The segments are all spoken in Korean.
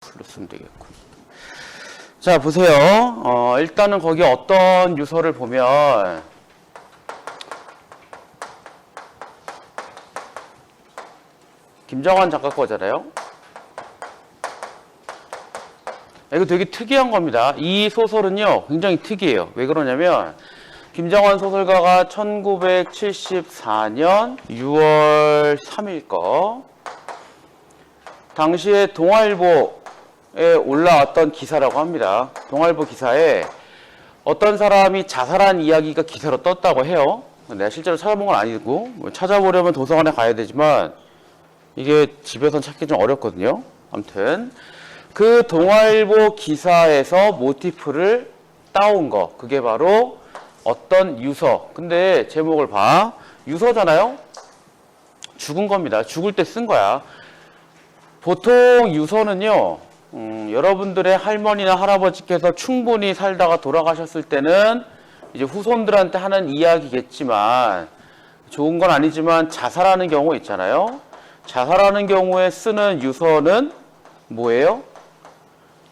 풀로 쓰면 되겠군. 자, 보세요. 어, 일단은 거기 어떤 유서를 보면 김정환 작가 거잖아요. 이거 되게 특이한 겁니다. 이 소설은요, 굉장히 특이해요. 왜 그러냐면, 김정환 소설가가 1974년 6월 3일 거, 당시에 동아일보에 올라왔던 기사라고 합니다. 동아일보 기사에 어떤 사람이 자살한 이야기가 기사로 떴다고 해요. 내가 실제로 찾아본 건 아니고, 뭐 찾아보려면 도서관에 가야 되지만, 이게 집에서 찾기 좀 어렵거든요. 아무튼 그 동아일보 기사에서 모티프를 따온 거 그게 바로 어떤 유서. 근데 제목을 봐. 유서잖아요. 죽은 겁니다. 죽을 때 쓴 거야. 보통 유서는요. 음, 여러분들의 할머니나 할아버지께서 충분히 살다가 돌아가셨을 때는 이제 후손들한테 하는 이야기겠지만 좋은 건 아니지만 자살하는 경우 있잖아요. 자살하는 경우에 쓰는 유서는 뭐예요?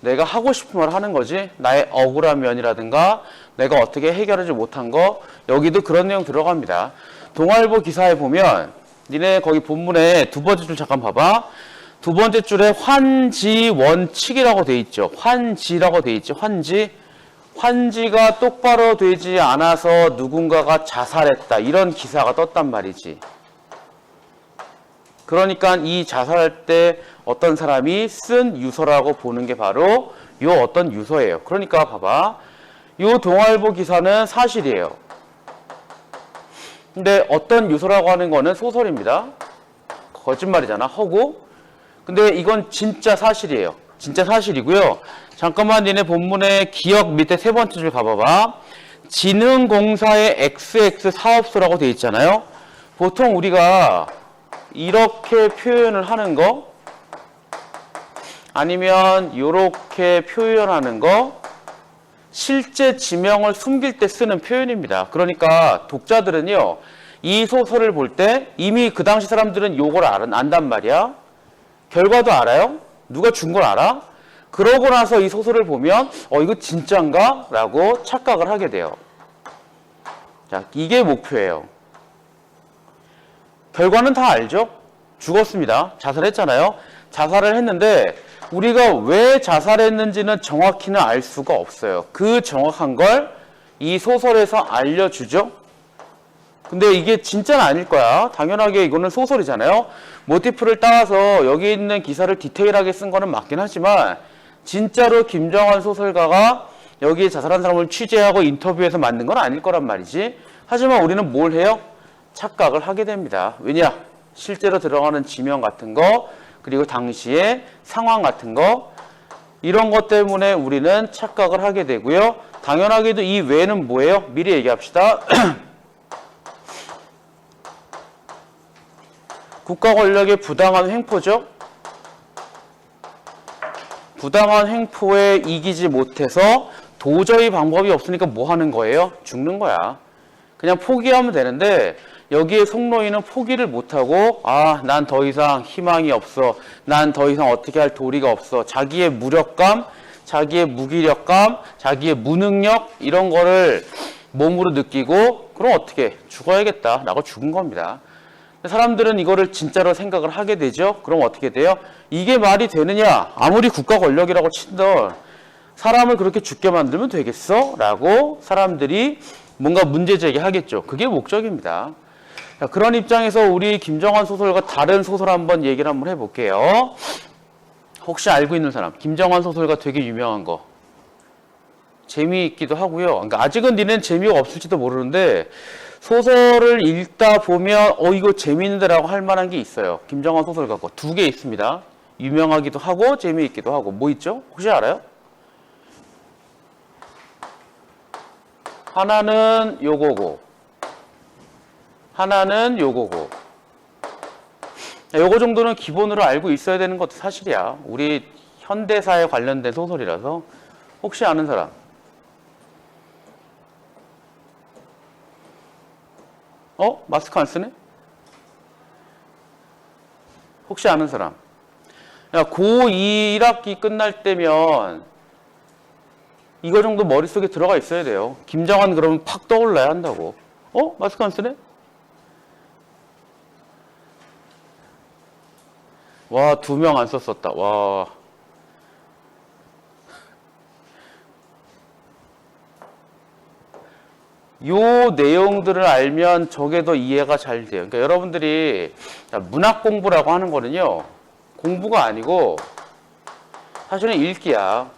내가 하고 싶은 말 하는 거지. 나의 억울한 면이라든가 내가 어떻게 해결하지 못한 거 여기도 그런 내용 들어갑니다. 동아일보 기사에 보면 니네 거기 본문에 두 번째 줄 잠깐 봐봐. 두 번째 줄에 환지 원칙이라고 돼 있죠. 환지라고 돼 있죠. 환지. 환지가 똑바로 되지 않아서 누군가가 자살했다. 이런 기사가 떴단 말이지. 그러니까 이 자살할 때 어떤 사람이 쓴 유서라고 보는 게 바로 요 어떤 유서예요. 그러니까 봐봐. 요 동아일보 기사는 사실이에요. 근데 어떤 유서라고 하는 거는 소설입니다. 거짓말이잖아. 허구. 근데 이건 진짜 사실이에요. 진짜 사실이고요. 잠깐만 니네 본문의 기억 밑에 세 번째 줄 가봐봐. 진흥공사의 XX 사업소라고 돼 있잖아요. 보통 우리가 이렇게 표현을 하는 거 아니면 이렇게 표현하는 거 실제 지명을 숨길 때 쓰는 표현입니다. 그러니까 독자들은요 이 소설을 볼 때 이미 그 당시 사람들은 요걸 알, 안단 말이야. 결과도 알아요. 누가 준 걸 알아. 그러고 나서 이 소설을 보면 어 이거 진짠가? 라고 착각을 하게 돼요. 자 이게 목표예요. 결과는 다 알죠? 죽었습니다. 자살했잖아요. 자살을 했는데 우리가 왜 자살했는지는 정확히는 알 수가 없어요. 그 정확한 걸 이 소설에서 알려주죠. 근데 이게 진짜는 아닐 거야. 당연하게 이거는 소설이잖아요. 모티프를 따와서 여기 있는 기사를 디테일하게 쓴 거는 맞긴 하지만 진짜로 김정환 소설가가 여기 자살한 사람을 취재하고 인터뷰해서 만든 건 아닐 거란 말이지. 하지만 우리는 뭘 해요? 착각을 하게 됩니다. 왜냐? 실제로 들어가는 지명 같은 거, 그리고 당시의 상황 같은 거, 이런 것 때문에 우리는 착각을 하게 되고요. 당연하게도 이 외는 뭐예요? 미리 얘기합시다. 국가 권력의 부당한 횡포죠? 부당한 횡포에 이기지 못해서 도저히 방법이 없으니까 뭐 하는 거예요? 죽는 거야. 그냥 포기하면 되는데 여기에 송로인은 포기를 못하고 아 난 더 이상 희망이 없어 난 더 이상 어떻게 할 도리가 없어 자기의 무력감 자기의 무기력감 자기의 무능력 이런 거를 몸으로 느끼고 그럼 어떻게 죽어야겠다 라고 죽은 겁니다 사람들은 이거를 진짜로 생각을 하게 되죠 그럼 어떻게 돼요 이게 말이 되느냐 아무리 국가 권력이라고 친들 사람을 그렇게 죽게 만들면 되겠어 라고 사람들이 뭔가 문제 제기하겠죠. 그게 목적입니다. 자, 그런 입장에서 우리 김정환 소설과 다른 소설 한번 얘기를 한번 해볼게요. 혹시 알고 있는 사람, 김정환 소설가 되게 유명한 거. 재미있기도 하고요. 그러니까 아직은 니는 재미가 없을지도 모르는데 소설을 읽다 보면 어 이거 재미있는데라고 할 만한 게 있어요. 김정환 소설가 거두개 있습니다. 유명하기도 하고 재미있기도 하고 뭐 있죠? 혹시 알아요? 하나는 요거고 하나는 요거고 요거 정도는 기본으로 알고 있어야 되는 것도 사실이야 우리 현대사에 관련된 소설이라서 혹시 아는 사람 어? 마스크 안 쓰네? 혹시 아는 사람 야, 고2 1학기 끝날 때면 이거 정도 머릿속에 들어가 있어야 돼요. 김정한 그러면 팍 떠올라야 한다고. 어? 마스크 안 쓰네? 와, 두 명 안 썼었다. 와. 요 내용들을 알면 저게 더 이해가 잘 돼요. 그러니까 여러분들이 자, 문학 공부라고 하는 거는요. 공부가 아니고 사실은 읽기야.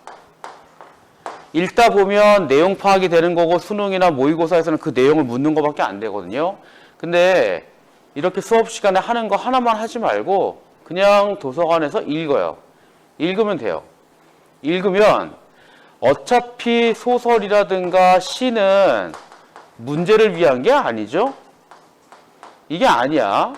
읽다 보면 내용 파악이 되는 거고 수능이나 모의고사에서는 그 내용을 묻는 거밖에 안 되거든요. 근데 이렇게 수업 시간에 하는 거 하나만 하지 말고 그냥 도서관에서 읽어요. 읽으면 돼요. 읽으면 어차피 소설이라든가 시는 문제를 위한 게 아니죠. 이게 아니야.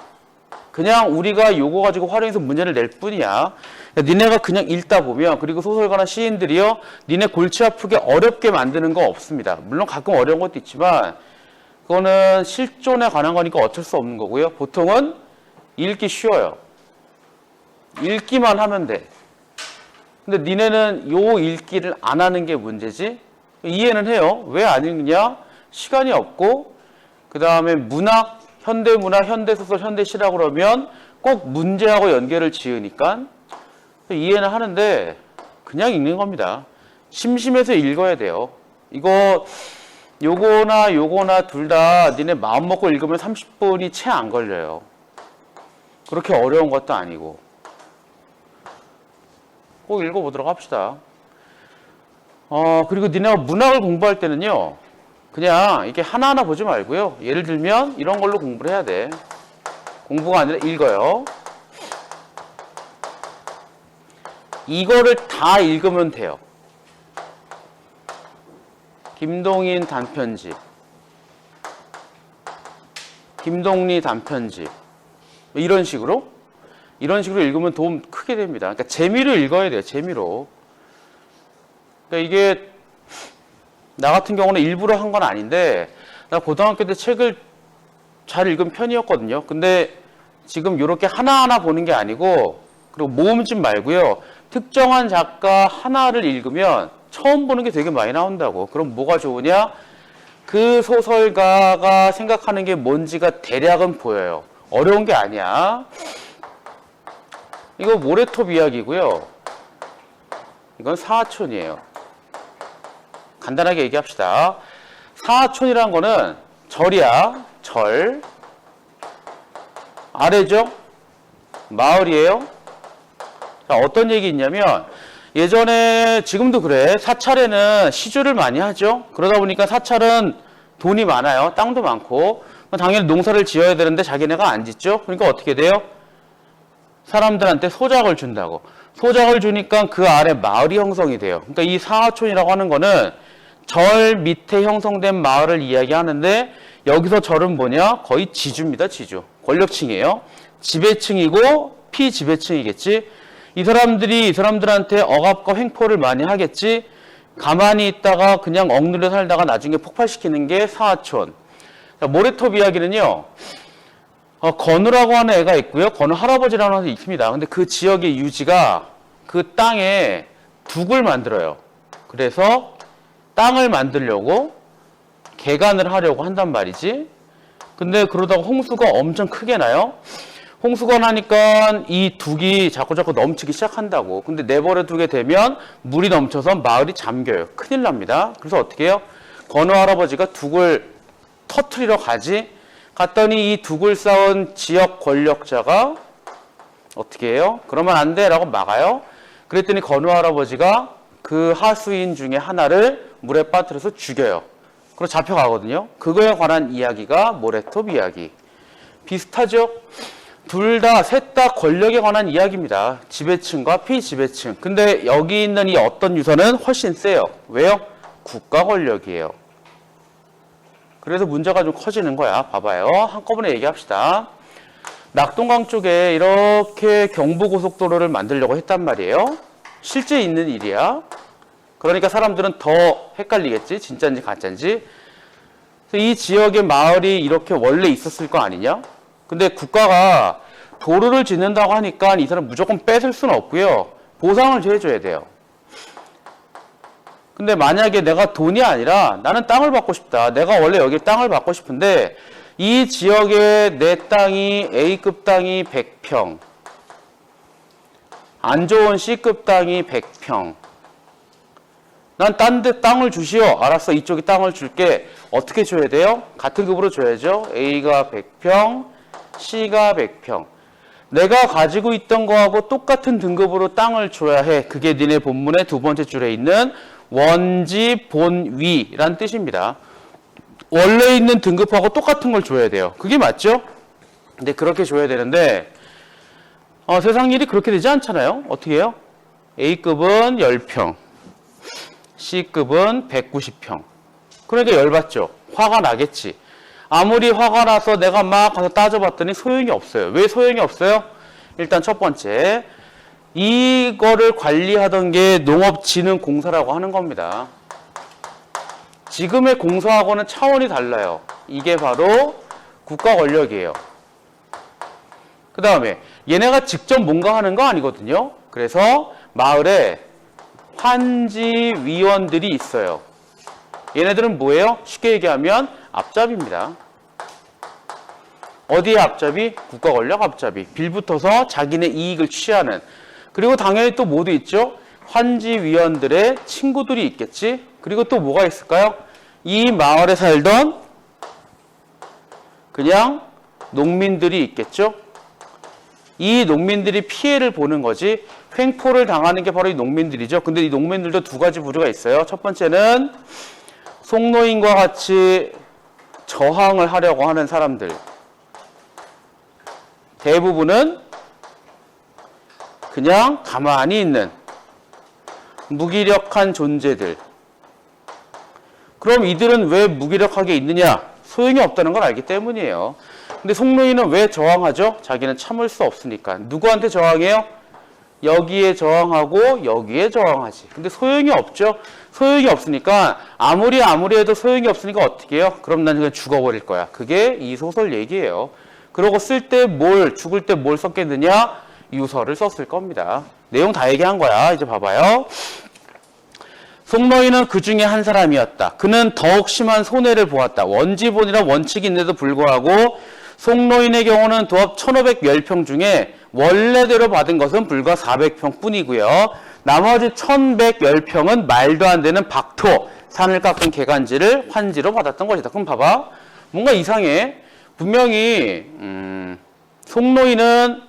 그냥 우리가 요거 가지고 활용해서 문제를 낼 뿐이야. 니네가 그냥 읽다 보면 그리고 소설가나 시인들이요. 니네 골치 아프게 어렵게 만드는 거 없습니다. 물론 가끔 어려운 것도 있지만 그거는 실존에 관한 거니까 어쩔 수 없는 거고요. 보통은 읽기 쉬워요. 읽기만 하면 돼. 근데 니네는 요 읽기를 안 하는 게 문제지? 이해는 해요. 왜 안 읽냐? 시간이 없고, 그 다음에 문학, 현대문학, 현대소설, 현대시라 그러면 꼭 문제하고 연결을 지으니까 이해는 하는데 그냥 읽는 겁니다. 심심해서 읽어야 돼요. 이거 요거나 요거나 둘 다 니네 마음 먹고 읽으면 30분이 채 안 걸려요. 그렇게 어려운 것도 아니고. 꼭 읽어보도록 합시다. 어, 그리고 니네가 문학을 공부할 때는요, 그냥 이렇게 하나하나 보지 말고요. 예를 들면 이런 걸로 공부를 해야 돼. 공부가 아니라 읽어요. 이거를 다 읽으면 돼요. 김동인 단편집, 김동리 단편집, 뭐 이런 식으로 이런 식으로 읽으면 도움 크게 됩니다. 그러니까 재미로 읽어야 돼요. 재미로. 그러니까 이게 나 같은 경우는 일부러 한 건 아닌데 나 고등학교 때 책을 잘 읽은 편이었거든요. 근데 지금 이렇게 하나하나 보는 게 아니고 그리고 모음집 말고요. 특정한 작가 하나를 읽으면 처음 보는 게 되게 많이 나온다고. 그럼 뭐가 좋으냐? 그 소설가가 생각하는 게 뭔지가 대략은 보여요. 어려운 게 아니야. 이거 모래톱 이야기고요. 이건 사하촌이에요. 간단하게 얘기합시다. 사하촌이란 거는 절이야. 절. 아래죠? 마을이에요. 자, 어떤 얘기 있냐면 예전에 지금도 그래. 사찰에는 시주를 많이 하죠. 그러다 보니까 사찰은 돈이 많아요. 땅도 많고. 당연히 농사를 지어야 되는데 자기네가 안 짓죠. 그러니까 어떻게 돼요? 사람들한테 소작을 준다고. 소작을 주니까 그 아래 마을이 형성이 돼요. 그러니까 이 사하촌이라고 하는 거는 절 밑에 형성된 마을을 이야기하는데 여기서 절은 뭐냐? 거의 지주입니다. 지주. 권력층이에요. 지배층이고 피지배층이겠지. 이 사람들이 이 사람들한테 억압과 횡포를 많이 하겠지. 가만히 있다가 그냥 억눌려 살다가 나중에 폭발시키는 게 사하촌. 자, 모래톱 이야기는요. 어, 건우라고 하는 애가 있고요. 건우 할아버지라는 애가 있습니다. 근데 그 지역의 유지가 그 땅에 둑을 만들어요. 그래서 땅을 만들려고 개간을 하려고 한단 말이지. 근데 그러다가 홍수가 엄청 크게 나요. 홍수가 나니까 이 둑이 자꾸 자꾸 넘치기 시작한다고. 근데 내버려 두게 되면 물이 넘쳐서 마을이 잠겨요. 큰일 납니다. 그래서 어떻게 해요? 건우 할아버지가 둑을 터트리러 가지. 갔더니 이 둑을 쌓은 지역 권력자가 어떻게 해요? 그러면 안 돼. 라고 막아요. 그랬더니 건우 할아버지가 그 하수인 중에 하나를 물에 빠뜨려서 죽여요. 그리고 잡혀가거든요. 그거에 관한 이야기가 모래톱 이야기. 비슷하죠? 둘 다, 셋 다 권력에 관한 이야기입니다. 지배층과 피지배층. 근데 여기 있는 이 어떤 유서는 훨씬 세요. 왜요? 국가 권력이에요. 그래서 문제가 좀 커지는 거야. 봐봐요. 한꺼번에 얘기합시다. 낙동강 쪽에 이렇게 경부고속도로를 만들려고 했단 말이에요. 실제 있는 일이야. 그러니까 사람들은 더 헷갈리겠지. 진짜인지 가짜인지. 이 지역의 마을이 이렇게 원래 있었을 거 아니냐? 근데 국가가 도로를 짓는다고 하니까 이 사람 무조건 뺏을 수는 없고요. 보상을 해줘야 돼요. 근데 만약에 내가 돈이 아니라 나는 땅을 받고 싶다. 내가 원래 여기 땅을 받고 싶은데 이 지역에 내 땅이 A급 땅이 100평, 안 좋은 C급 땅이 100평. 난 딴 데 땅을 주시오. 알았어. 이쪽에 땅을 줄게. 어떻게 줘야 돼요? 같은 급으로 줘야죠. A가 100평, C가 100평. 내가 가지고 있던 거하고 똑같은 등급으로 땅을 줘야 해. 그게 니네 본문의 두 번째 줄에 있는 원지 본위란 뜻입니다. 원래 있는 등급하고 똑같은 걸 줘야 돼요. 그게 맞죠? 근데 그렇게 줘야 되는데 어, 세상 일이 그렇게 되지 않잖아요. 어떻게 해요? A급은 10평, C급은 190평. 그러니까 열받죠. 화가 나겠지. 아무리 화가 나서 내가 막 가서 따져봤더니 소용이 없어요. 왜 소용이 없어요? 일단 첫 번째, 이거를 관리하던 게 농업진흥공사라고 하는 겁니다. 지금의 공사하고는 차원이 달라요. 이게 바로 국가 권력이에요. 그 다음에 얘네가 직접 뭔가 하는 거 아니거든요. 그래서 마을에 환지위원들이 있어요. 얘네들은 뭐예요? 쉽게 얘기하면 앞잡이입니다. 어디에 앞잡이? 국가 권력 앞잡이. 빌붙어서 자기네 이익을 취하는. 그리고 당연히 또 모두 있죠? 환지위원들의 친구들이 있겠지? 그리고 또 뭐가 있을까요? 이 마을에 살던 그냥 농민들이 있겠죠? 이 농민들이 피해를 보는 거지 횡포를 당하는 게 바로 이 농민들이죠. 근데 이 농민들도 두 가지 부류가 있어요. 첫 번째는 송노인과 같이 저항을 하려고 하는 사람들. 대부분은 그냥 가만히 있는 무기력한 존재들. 그럼 이들은 왜 무기력하게 있느냐? 소용이 없다는 걸 알기 때문이에요. 근데 송노인은 왜 저항하죠? 자기는 참을 수 없으니까. 누구한테 저항해요? 여기에 저항하고 여기에 저항하지. 근데 소용이 없죠? 소용이 없으니까 아무리 아무리 해도 소용이 없으니까 어떻게 해요? 그럼 난 그냥 죽어버릴 거야. 그게 이 소설 얘기예요. 그러고 쓸 때 뭘, 죽을 때 뭘 썼겠느냐? 유서를 썼을 겁니다. 내용 다 얘기한 거야. 이제 봐봐요. 송노인은 그 중에 한 사람이었다. 그는 더욱 심한 손해를 보았다. 원지본이라 원칙이 있는데도 불구하고 송노인의 경우는 도합 1510평 중에 원래대로 받은 것은 불과 400평 뿐이고요. 나머지 1110평은 말도 안 되는 박토, 산을 깎은 개간지를 환지로 받았던 것이다. 그럼 봐봐. 뭔가 이상해. 분명히 음, 송노인은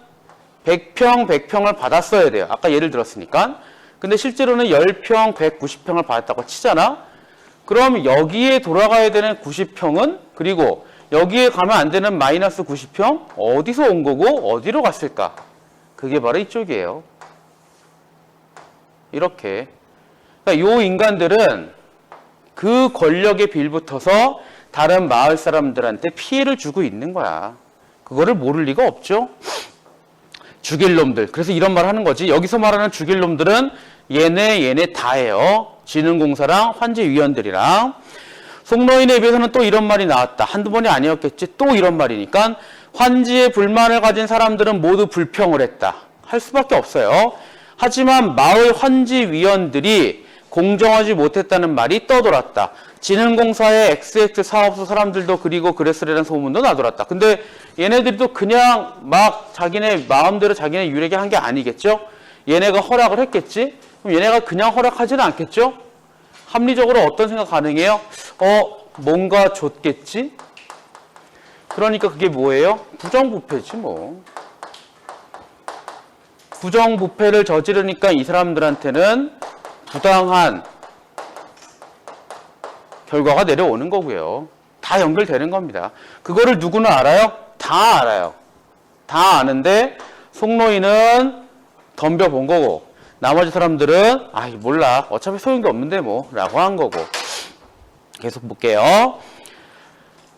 100평, 100평을 받았어야 돼요. 아까 예를 들었으니까. 근데 실제로는 10평, 190평을 받았다고 치잖아. 그럼 여기에 돌아가야 되는 90평은 그리고 여기에 가면 안 되는 마이너스 90평 어디서 온 거고 어디로 갔을까? 그게 바로 이쪽이에요. 이렇게. 그러니까 요 인간들은 그 권력에 빌붙어서 다른 마을 사람들한테 피해를 주고 있는 거야. 그거를 모를 리가 없죠. 죽일 놈들. 그래서 이런 말 하는 거지. 여기서 말하는 죽일 놈들은 얘네 얘네 다예요. 진흥공사랑 환지위원들이랑 송노인에 비해서는 또 이런 말이 나왔다. 한두 번이 아니었겠지. 또 이런 말이니까 환지에 불만을 가진 사람들은 모두 불평을 했다. 할 수밖에 없어요. 하지만 마을 환지위원들이 공정하지 못했다는 말이 떠돌았다. 진흥공사의 XX 사업소 사람들도 그리고 그랬으라는 소문도 나돌았다. 근데 얘네들도 그냥 막 자기네 마음대로 자기네 유력에 한 게 아니겠죠? 얘네가 허락을 했겠지? 그럼 얘네가 그냥 허락하지는 않겠죠? 합리적으로 어떤 생각 가능해요? 어, 뭔가 줬겠지? 그러니까 그게 뭐예요? 부정부패지 뭐. 부정부패를 저지르니까 이 사람들한테는 부당한 결과가 내려오는 거고요. 다 연결되는 겁니다. 그거를 누구는 알아요? 다 알아요. 다 아는데 송노인은 덤벼본 거고 나머지 사람들은 아 몰라 어차피 소용도 없는데 뭐 라고 한 거고 계속 볼게요.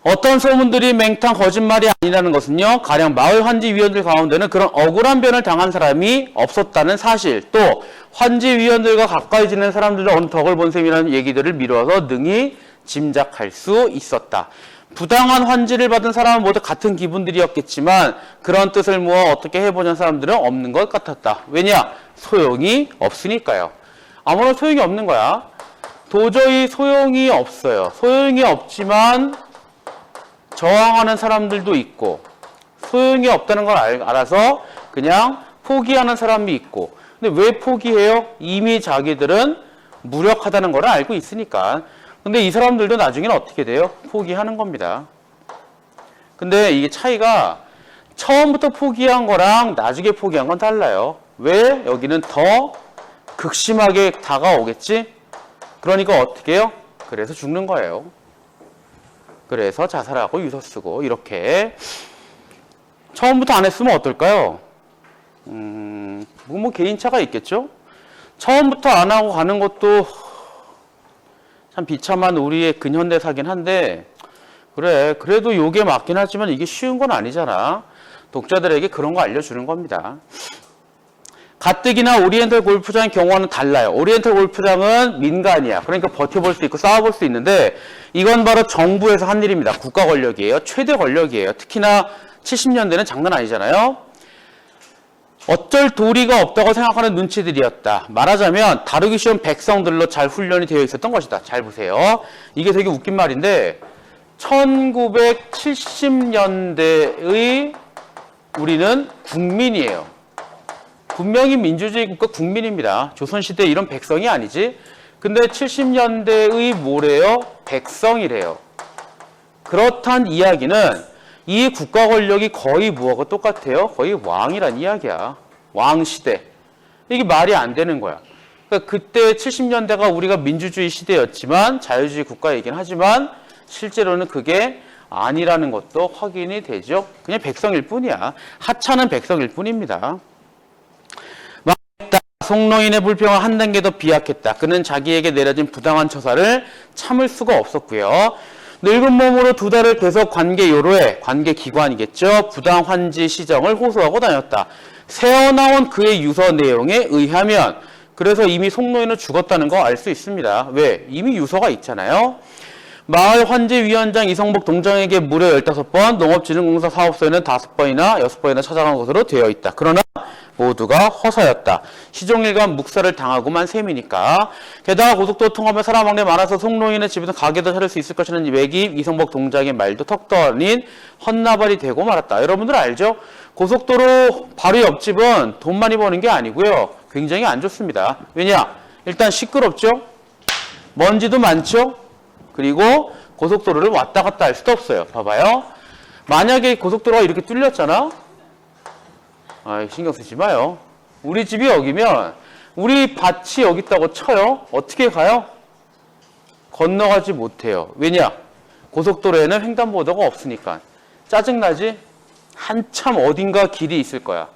어떤 소문들이 맹탕 거짓말이 아니라는 것은요, 가령 마을 환지 위원들 가운데는 그런 억울한 변을 당한 사람이 없었다는 사실, 또 환지 위원들과 가까이 지낸 사람들도 어느 덕을 본 셈이라는 얘기들을 미루어서 능히 짐작할 수 있었다. 부당한 환지를 받은 사람은 모두 같은 기분들이었겠지만 그런 뜻을 모아 어떻게 해보는 사람들은 없는 것 같았다. 왜냐? 소용이 없으니까요. 아무런 소용이 없는 거야. 도저히 소용이 없어요. 소용이 없지만 저항하는 사람들도 있고 소용이 없다는 걸 알, 알아서 그냥 포기하는 사람이 있고 근데 왜 포기해요? 이미 자기들은 무력하다는 걸 알고 있으니까 근데 이 사람들도 나중에는 어떻게 돼요? 포기하는 겁니다 근데 이게 차이가 처음부터 포기한 거랑 나중에 포기한 건 달라요 왜? 여기는 더 극심하게 다가오겠지? 그러니까 어떻게 해요? 그래서 죽는 거예요 그래서 자살하고 유서 쓰고 이렇게 처음부터 안 했으면 어떨까요? 음, 뭐, 뭐 개인차가 있겠죠? 처음부터 안 하고 가는 것도 참 비참한 우리의 근현대사긴 한데 그래 그래도 요게 맞긴 하지만 이게 쉬운 건 아니잖아 독자들에게 그런 거 알려주는 겁니다 가뜩이나 오리엔탈 골프장의 경우와는 달라요. 오리엔탈 골프장은 민간이야. 그러니까 버텨볼 수 있고 싸워볼 수 있는데 이건 바로 정부에서 한 일입니다. 국가 권력이에요. 최대 권력이에요. 특히나 70년대는 장난 아니잖아요. 어쩔 도리가 없다고 생각하는 눈치들이었다. 말하자면 다루기 쉬운 백성들로 잘 훈련이 되어 있었던 것이다. 잘 보세요. 이게 되게 웃긴 말인데 1970년대의 우리는 국민이에요. 분명히 민주주의 국가 국민입니다. 조선시대 이런 백성이 아니지. 근데 70년대의 뭐래요? 백성이래요. 그렇단 이야기는 이 국가 권력이 거의 뭐하고 똑같아요? 거의 왕이란 이야기야. 왕 시대. 이게 말이 안 되는 거야. 그러니까 그때 70년대가 우리가 민주주의 시대였지만 자유주의 국가이긴 하지만 실제로는 그게 아니라는 것도 확인이 되죠. 그냥 백성일 뿐이야. 하찮은 백성일 뿐입니다. 송로인의 불평을 한 단계 더 비약했다. 그는 자기에게 내려진 부당한 처사를 참을 수가 없었고요. 늙은 몸으로 두 달을 계속 관계 요로에 관계 기관이겠죠. 부당 환지 시정을 호소하고 다녔다. 새어나온 그의 유서 내용에 의하면 그래서 이미 송로인은 죽었다는 거 알 수 있습니다. 왜? 이미 유서가 있잖아요. 마을 환지위원장 이성복 동장에게 무려 15번, 농업진흥공사 사업소에는 5번이나 6번이나 찾아간 것으로 되어 있다. 그러나 모두가 허사였다. 시종일관 묵살을 당하고만 셈이니까. 게다가 고속도로 통하면 사람 왕래 많아서 송로인의 집에서 가게도 차릴 수 있을 것이라는 외기 이성복 동장의 말도 아닌 헛나발이 되고 말았다. 여러분들 알죠? 고속도로 바로 옆집은 돈 많이 버는 게 아니고요. 굉장히 안 좋습니다. 왜냐? 일단 시끄럽죠? 먼지도 많죠? 그리고 고속도로를 왔다 갔다 할 수도 없어요. 봐봐요. 만약에 고속도로가 이렇게 뚫렸잖아? 아, 신경 쓰지 마요. 우리 집이 여기면 우리 밭이 여기 있다고 쳐요. 어떻게 가요? 건너가지 못해요. 왜냐? 고속도로에는 횡단보도가 없으니까. 짜증나지? 한참 어딘가 길이 있을 거야.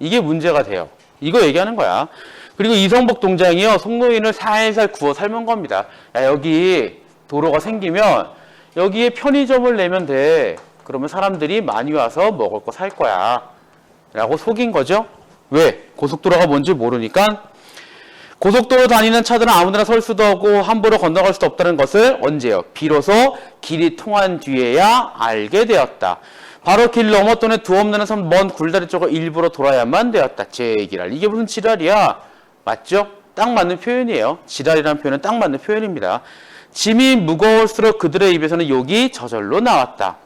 이게 문제가 돼요. 이거 얘기하는 거야. 그리고 이성복 동장이요. 송로인을 살살 구워 삶은 겁니다. 야, 여기 도로가 생기면 여기에 편의점을 내면 돼. 그러면 사람들이 많이 와서 먹을 거 살 거야. 라고 속인 거죠. 왜? 고속도로가 뭔지 모르니까 고속도로 다니는 차들은 아무데나 설 수도 없고 함부로 건너갈 수도 없다는 것을 언제요? 비로소 길이 통한 뒤에야 알게 되었다. 바로 길 넘었더니 두 없는 섬 먼 굴다리 쪽을 일부러 돌아야만 되었다. 제기랄. 이게 무슨 지랄이야? 맞죠? 딱 맞는 표현이에요. 지랄이라는 표현은 딱 맞는 표현입니다. 짐이 무거울수록 그들의 입에서는 욕이 저절로 나왔다.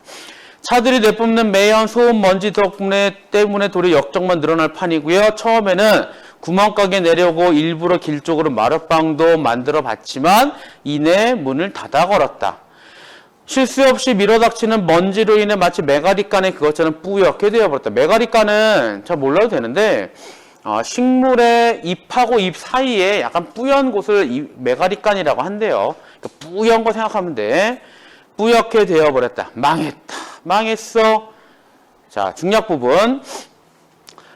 차들이 내뿜는 매연 소음 먼지 덕분에 때문에 돌이 역적만 늘어날 판이고요. 처음에는 구멍가게 내려고 일부러 길 쪽으로 마룻방도 만들어 봤지만 이내 문을 닫아 걸었다. 실수 없이 밀어닥치는 먼지로 인해 마치 메가리간의 그것처럼 뿌옇게 되어버렸다. 메가리간은 잘 몰라도 되는데 어, 식물의 잎하고 잎 사이에 약간 뿌연 곳을 이 메가리간이라고 한대요. 그러니까 뿌연 거 생각하면 돼. 뿌옇게 되어버렸다. 망했다. 망했어. 자, 중략 부분.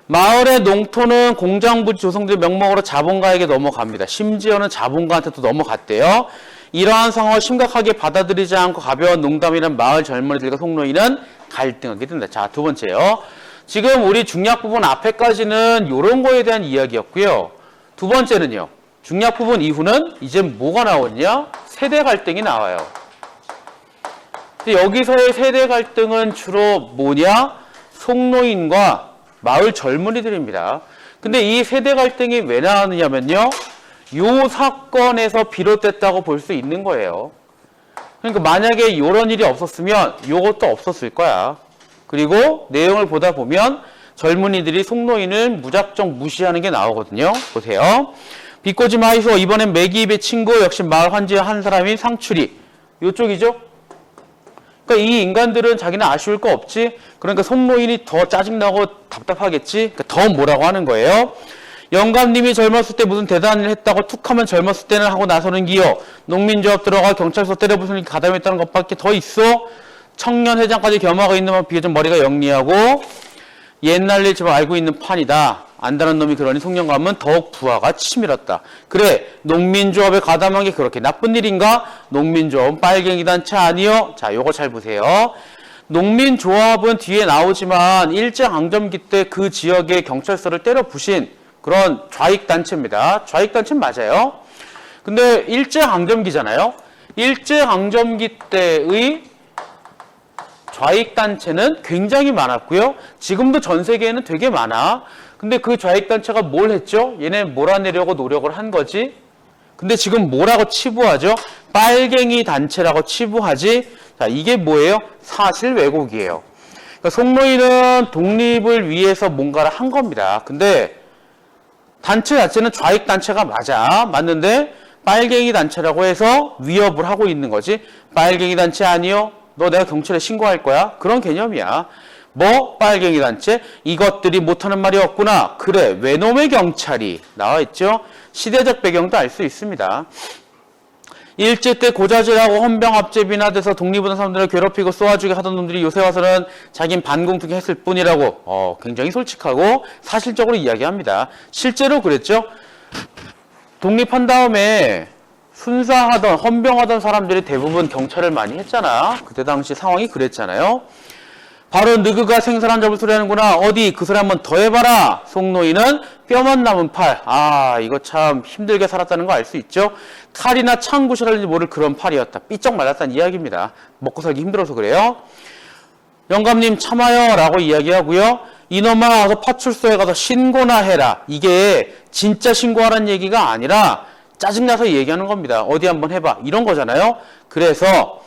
마을의 농토는 공장부 조성들 명목으로 자본가에게 넘어갑니다. 심지어는 자본가한테도 넘어갔대요. 이러한 상황을 심각하게 받아들이지 않고 가벼운 농담이란 마을 젊은이들과 송로인은 갈등하게 된다. 자, 두 번째요. 지금 우리 중략 부분 앞에까지는 이런 거에 대한 이야기였고요. 두 번째는요. 중략 부분 이후는 이제 뭐가 나오냐? 세대 갈등이 나와요. 여기서의 세대 갈등은 주로 뭐냐? 속노인과 마을 젊은이들입니다. 근데 이 세대 갈등이 왜 나왔느냐면요. 요 사건에서 비롯됐다고 볼 수 있는 거예요. 그러니까 만약에 이런 일이 없었으면 요것도 없었을 거야. 그리고 내용을 보다 보면 젊은이들이 속노인을 무작정 무시하는 게 나오거든요. 보세요. 비꼬지 마이소 이번엔 매기 입의 친구 역시 마을 환지의 한 사람인 상출이 요쪽이죠. 그러니까 이 인간들은 자기는 아쉬울 거 없지. 그러니까 속노인이 더 짜증나고 답답하겠지. 그러니까 더 뭐라고 하는 거예요. 영감님이 젊었을 때 무슨 대단한 일 했다고 툭하면 젊었을 때는 하고 나서는 기요. 농민조합 들어가 경찰서 때려 부수니 가담했다는 것밖에 더 있어. 청년 회장까지 겸하고 있는 만 비교적 머리가 영리하고 옛날 일좀 알고 있는 판이다. 안다는 놈이 그러니 송년감은 더욱 부하가 치밀었다. 그래, 농민조합에 가담한 게 그렇게 나쁜 일인가? 농민조합은 빨갱이 단체 아니요? 자, 요거 잘 보세요. 농민조합은 뒤에 나오지만 일제강점기 때 그 지역의 경찰서를 때려 부신 그런 좌익단체입니다. 좌익단체 맞아요. 근데 일제강점기잖아요. 일제강점기 때의 좌익단체는 굉장히 많았고요. 지금도 전 세계에는 되게 많아. 근데 그 좌익단체가 뭘 했죠? 얘네 몰아내려고 노력을 한 거지. 근데 지금 뭐라고 치부하죠? 빨갱이 단체라고 치부하지. 자, 이게 뭐예요? 사실 왜곡이에요. 그러니까 송노인은 독립을 위해서 뭔가를 한 겁니다. 근데 단체 자체는 좌익 단체가 맞아. 맞는데 빨갱이 단체라고 해서 위협을 하고 있는 거지. 빨갱이 단체 아니요? 너 내가 경찰에 신고할 거야? 그런 개념이야. 뭐 빨갱이 단체? 이것들이 못하는 말이 없구나. 그래 외놈의 경찰이 나와 있죠. 시대적 배경도 알 수 있습니다. 일제 때 고자질하고 헌병합제 비나 돼서 독립운동 사람들을 괴롭히고 쏘아주게 하던 놈들이 요새 와서는 자긴 반공투기 했을 뿐이라고 어, 굉장히 솔직하고 사실적으로 이야기합니다. 실제로 그랬죠. 독립한 다음에 순사하던 헌병하던 사람들이 대부분 경찰을 많이 했잖아. 그때 당시 상황이 그랬잖아요. 바로 느그가 생선한 잡을 소리 하는구나. 어디 그 소리 한번 더 해봐라. 송노인은 뼈만 남은 팔. 아 이거 참 힘들게 살았다는 거 알 수 있죠. 칼이나 창구실할지 모를 그런 팔이었다. 삐쩍 말랐다는 이야기입니다. 먹고 살기 힘들어서 그래요. 영감님 참아요 라고 이야기하고요. 이놈아 와서 파출소에 가서 신고나 해라. 이게 진짜 신고하라는 얘기가 아니라 짜증나서 얘기하는 겁니다. 어디 한번 해봐. 이런 거잖아요. 그래서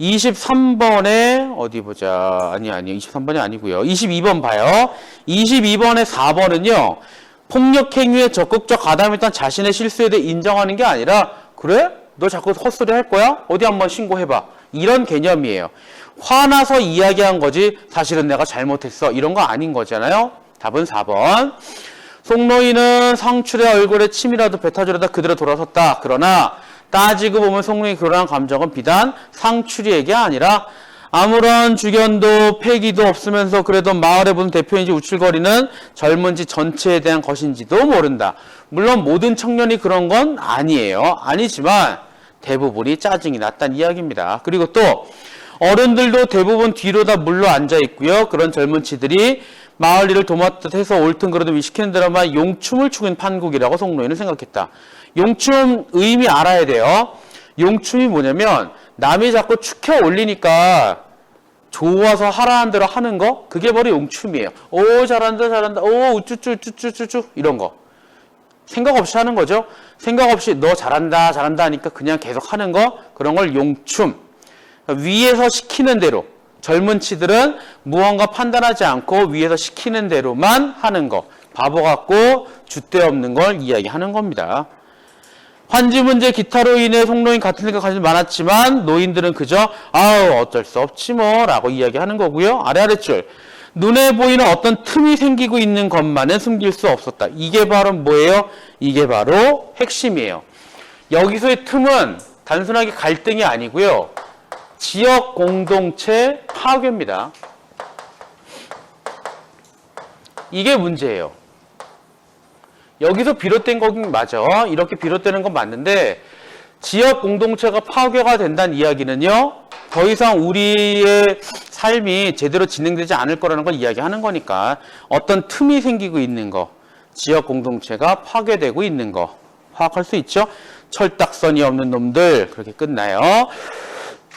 23번에 어디 보자. 아니 아니 23번이 아니고요. 22번 봐요. 22번에 4번은요. 폭력 행위에 적극적 가담했던 자신의 실수에 대해 인정하는 게 아니라 그래? 너 자꾸 헛소리 할 거야? 어디 한번 신고해 봐. 이런 개념이에요. 화나서 이야기한 거지 사실은 내가 잘못했어. 이런 거 아닌 거잖아요. 답은 4번. 송노인은 상출의 얼굴에 침이라도 뱉어주려다 그대로 돌아섰다. 그러나 따지고 보면 송노인이 그러한 감정은 비단 상출이에게 아니라 아무런 주견도 패기도 없으면서 그래도 마을의 무슨 대표인지 우쭐거리는 젊은지 전체에 대한 것인지도 모른다. 물론 모든 청년이 그런 건 아니에요. 아니지만 대부분이 짜증이 났다는 이야기입니다. 그리고 또 어른들도 대부분 뒤로 다 물러 앉아 있고요. 그런 젊은치들이 마을 일을 도맡듯 해서 옳든 그러든 시키는 대로만 용춤을 추긴 판국이라고 송노인은 생각했다. 용춤 의미 알아야 돼요. 용춤이 뭐냐면 남이 자꾸 축혀 올리니까 좋아서 하라는 대로 하는 거 그게 바로 용춤이에요. 오 잘한다 잘한다 오 우쭈쭈 우쭈쭈쭈쭈 이런 거 생각 없이 하는 거죠. 생각 없이 너 잘한다 잘한다 하니까 그냥 계속 하는 거 그런 걸 용춤 위에서 시키는 대로 젊은 치들은 무언가 판단하지 않고 위에서 시키는 대로만 하는 거 바보 같고 줏대 없는 걸 이야기하는 겁니다. 환지 문제 기타로 인해 송노인 같은 생각하지 많았지만 노인들은 그저 아우 어쩔 수 없지 뭐라고 이야기하는 거고요. 아래 아래 줄 눈에 보이는 어떤 틈이 생기고 있는 것만은 숨길 수 없었다. 이게 바로 뭐예요? 이게 바로 핵심이에요. 여기서의 틈은 단순하게 갈등이 아니고요. 지역 공동체 파괴입니다. 이게 문제예요. 여기서 비롯된 거긴 맞아. 이렇게 비롯되는 건 맞는데 지역 공동체가 파괴가 된다는 이야기는요. 더 이상 우리의 삶이 제대로 진행되지 않을 거라는 걸 이야기하는 거니까 어떤 틈이 생기고 있는 거, 지역 공동체가 파괴되고 있는 거 파악할 수 있죠. 철딱선이 없는 놈들 그렇게 끝나요.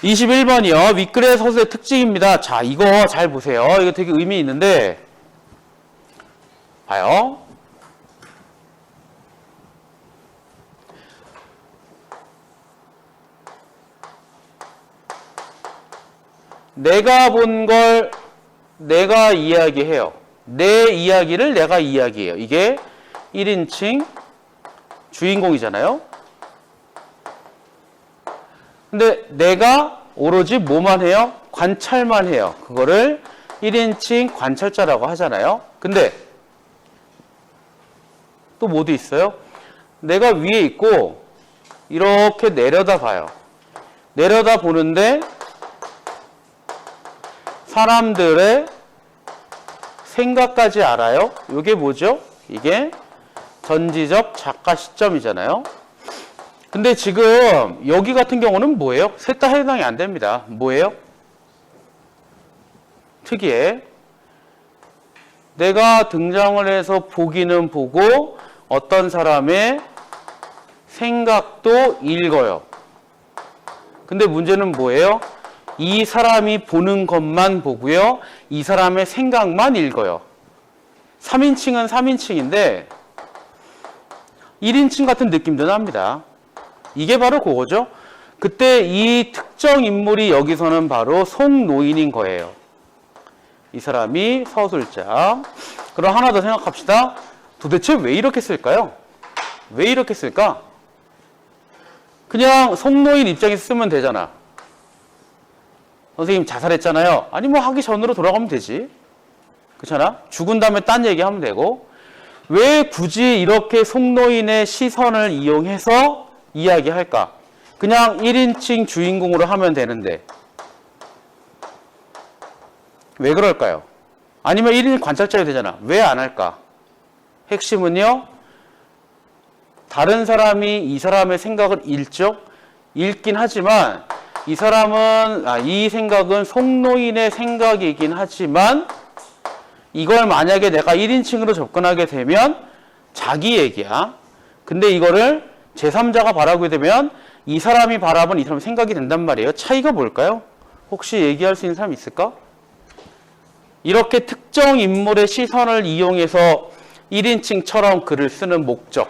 21번이요. 윗글의 서술의 특징입니다. 자, 이거 잘 보세요. 이거 되게 의미 있는데, 봐요. 내가 본 걸 내가 이야기해요. 내 이야기를 내가 이야기해요. 이게 1인칭 주인공이잖아요. 근데 내가 오로지 뭐만 해요? 관찰만 해요. 그거를 1인칭 관찰자라고 하잖아요. 근데 또 뭐도 있어요? 내가 위에 있고 이렇게 내려다 봐요. 내려다 보는데 사람들의 생각까지 알아요. 이게 뭐죠? 이게 전지적 작가 시점이잖아요. 근데 지금 여기 같은 경우는 뭐예요? 셋 다 해당이 안 됩니다. 뭐예요? 특이해. 내가 등장을 해서 보기는 보고 어떤 사람의 생각도 읽어요. 근데 문제는 뭐예요? 이 사람이 보는 것만 보고요. 이 사람의 생각만 읽어요. 3인칭은 3인칭인데 1인칭 같은 느낌도 납니다. 이게 바로 그거죠. 그때 이 특정 인물이 여기서는 바로 송노인인 거예요. 이 사람이 서술자. 그럼 하나 더 생각합시다. 도대체 왜 이렇게 쓸까요? 왜 이렇게 쓸까? 그냥 송노인 입장에서 쓰면 되잖아. 선생님 자살했잖아요. 아니 뭐 하기 전으로 돌아가면 되지. 그렇잖아? 죽은 다음에 딴 얘기하면 되고 왜 굳이 이렇게 송노인의 시선을 이용해서 이야기할까? 그냥 1인칭 주인공으로 하면 되는데 왜 그럴까요? 아니면 1인 관찰자가 되잖아. 왜 안 할까? 핵심은요. 다른 사람이 이 사람의 생각을 읽죠? 읽긴 하지만 이 사람은 아, 이 생각은 송노인의 생각이긴 하지만 이걸 만약에 내가 1인칭으로 접근하게 되면 자기 얘기야. 근데 이거를 제3자가 바라보게 되면 이 사람이 바라본 이 사람의 생각이 된단 말이에요. 차이가 뭘까요? 혹시 얘기할 수 있는 사람 있을까? 이렇게 특정 인물의 시선을 이용해서 1인칭처럼 글을 쓰는 목적.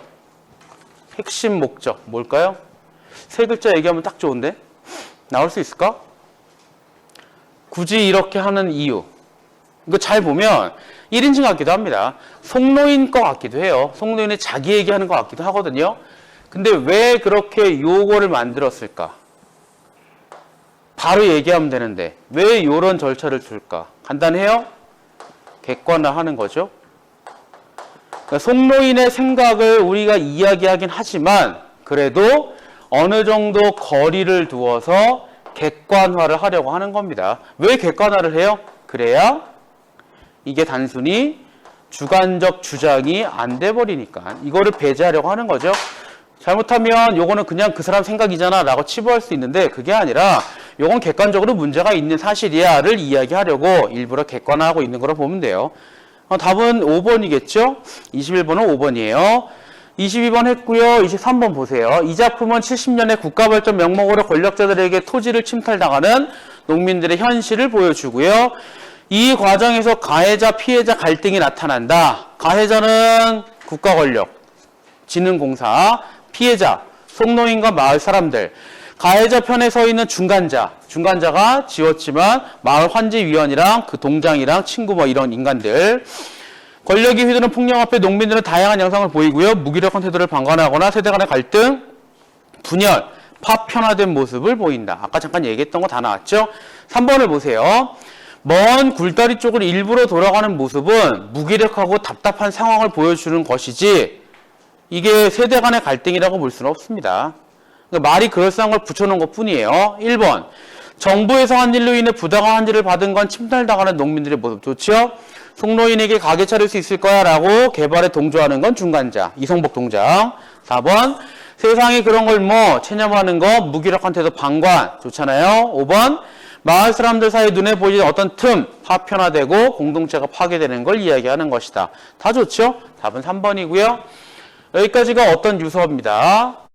핵심 목적. 뭘까요? 세 글자 얘기하면 딱 좋은데? 나올 수 있을까? 굳이 이렇게 하는 이유. 이거 잘 보면 1인칭 같기도 합니다. 송노인 것 같기도 해요. 송노인의 자기 얘기하는 것 같기도 하거든요. 근데 왜 그렇게 요거를 만들었을까? 바로 얘기하면 되는데 왜 이런 절차를 줄까? 간단해요? 객관화하는 거죠. 그러니까 송노인의 생각을 우리가 이야기하긴 하지만 그래도 어느 정도 거리를 두어서 객관화를 하려고 하는 겁니다. 왜 객관화를 해요? 그래야 이게 단순히 주관적 주장이 안 돼 버리니까 이거를 배제하려고 하는 거죠. 잘못하면 요거는 그냥 그 사람 생각이잖아 라고 치부할 수 있는데 그게 아니라 요건 객관적으로 문제가 있는 사실이야 를 이야기하려고 일부러 객관화하고 있는 거로 보면 돼요. 어, 답은 5번이겠죠? 21번은 5번이에요. 22번 했고요. 23번 보세요. 이 작품은 70년의 국가발전 명목으로 권력자들에게 토지를 침탈당하는 농민들의 현실을 보여주고요. 이 과정에서 가해자, 피해자 갈등이 나타난다. 가해자는 국가 권력, 지능공사, 피해자, 송노인과 마을 사람들, 가해자 편에 서 있는 중간자, 중간자가 지웠지만 마을 환지위원이랑 그 동장이랑 친구 뭐 이런 인간들, 권력이 휘두른 폭력 앞에 농민들은 다양한 양상을 보이고요. 무기력한 태도를 방관하거나 세대 간의 갈등, 분열, 파편화된 모습을 보인다. 아까 잠깐 얘기했던 거 다 나왔죠? 3번을 보세요. 먼 굴다리 쪽을 일부러 돌아가는 모습은 무기력하고 답답한 상황을 보여주는 것이지 이게 세대 간의 갈등이라고 볼 수는 없습니다. 그러니까 말이 그럴싸한 걸 붙여놓은 것 뿐이에요. 1번. 정부에서 한 일로 인해 부당한 한지를 받은 건 침탈당하는 농민들의 모습 좋죠? 송노인에게 가게 차릴 수 있을 거야 라고 개발에 동조하는 건 중간자, 이성복 동장. 4번. 세상에 그런 걸 뭐 체념하는 거 무기력한 태도 방관 좋잖아요. 5번. 마을 사람들 사이 눈에 보이는 어떤 틈 파편화되고 공동체가 파괴되는 걸 이야기하는 것이다. 다 좋죠? 답은 3번이고요. 여기까지가 어떤 유서입니다.